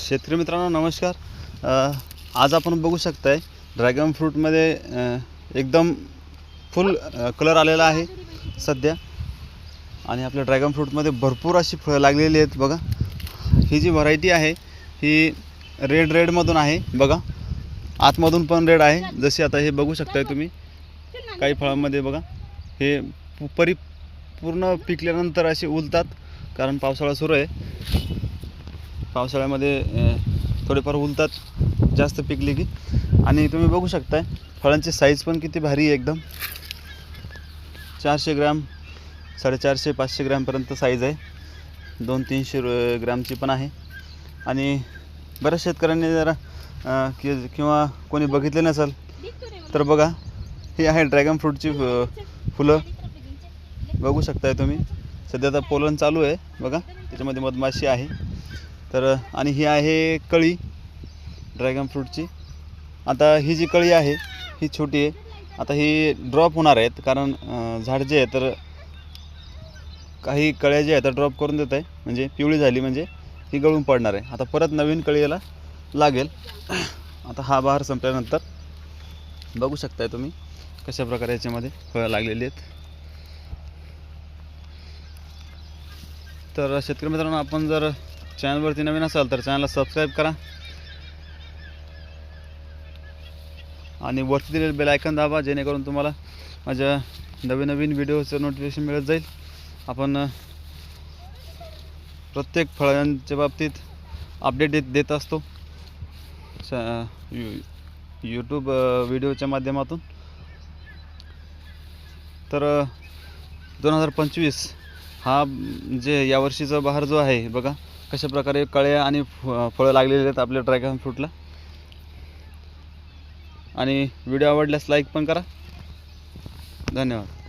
शेतकरी मित्रांनो नमस्कार. आज आपण बघू शकताय ड्रॅगन फ्रूटमध्ये एकदम फुल कलर आलेला आहे सध्या. आणि आपल्या ड्रॅगन फ्रूटमध्ये भरपूर अशी फळं लागलेली आहेत बघा. ही जी व्हरायटी आहे ही रेड रेडमधून आहे बघा. आतमधून पण रेड आहे. जशी आता हे बघू शकताय तुम्ही काही फळांमध्ये बघा. हे परिपूर्ण पिकल्यानंतर असे उलतात कारण पावसाळा सुरू आहे. पावसाळ्यामध्ये थोडेफार उलतात जास्त पिकले की आणि तुम्ही बघू शकताय फळांची साईज पण किती भारी आहे एकदम. चारशे ग्रॅम साडेचारशे पाचशे ग्रॅमपर्यंत साईज आहे. दोन तीनशे ग्रॅमची पण आहे. आणि बऱ्याच शेतकऱ्यांनी जरा कि किंवा कोणी बघितले नसेल तर बघा ही आहे ड्रॅगन फ्रूटची फुलं. बघू शकताय तुम्ही. सध्या आता पोलन चालू आहे बघा. त्याच्यामध्ये मधमाशी आहे. तर आणि ही आहे कळी ड्रॅगन फ्रूटची आता ही जी कळी आहे ही छोटी आहे. आता ही ड्रॉप होणार आहेत कारण झाड जे आहे तर काही कळ्या जे आहेत तर ड्रॉप करून देत आहे. म्हणजे पिवळी झाली म्हणजे ही गळून पडणार आहे. आता परत नवीन कळी याला लागेल. आता हा बहार संपल्यानंतर बघू शकताय तुम्ही कशा प्रकारे याच्यामध्ये फळं लागलेली आहेत. तर शेतकरी मित्रांनो आपण जर चॅनलवरती नवीन असाल तर चॅनलला सबस्क्राईब करा. आणि वरती दिलेलं बेल आयकन दाबा जेणेकरून तुम्हाला माझ्या नवीन नवीन व्हिडिओचं नोटिफिकेशन मिळत जाईल. आपण प्रत्येक फळांच्या बाबतीत अपडेट देत देत असतो. यू यूट्यूब व्हिडिओच्या माध्यमातून. तर दोन हजार पंचवीस हा जे यावर्षीचा बहार जो आहे बघा. कशा प्रकारे कळ्या आणि फ- फळं लागलेले आहेत आपल्या ड्रॅगन फ्रूटला आणि व्हिडिओ आवडल्यास लाईक पण करा. धन्यवाद.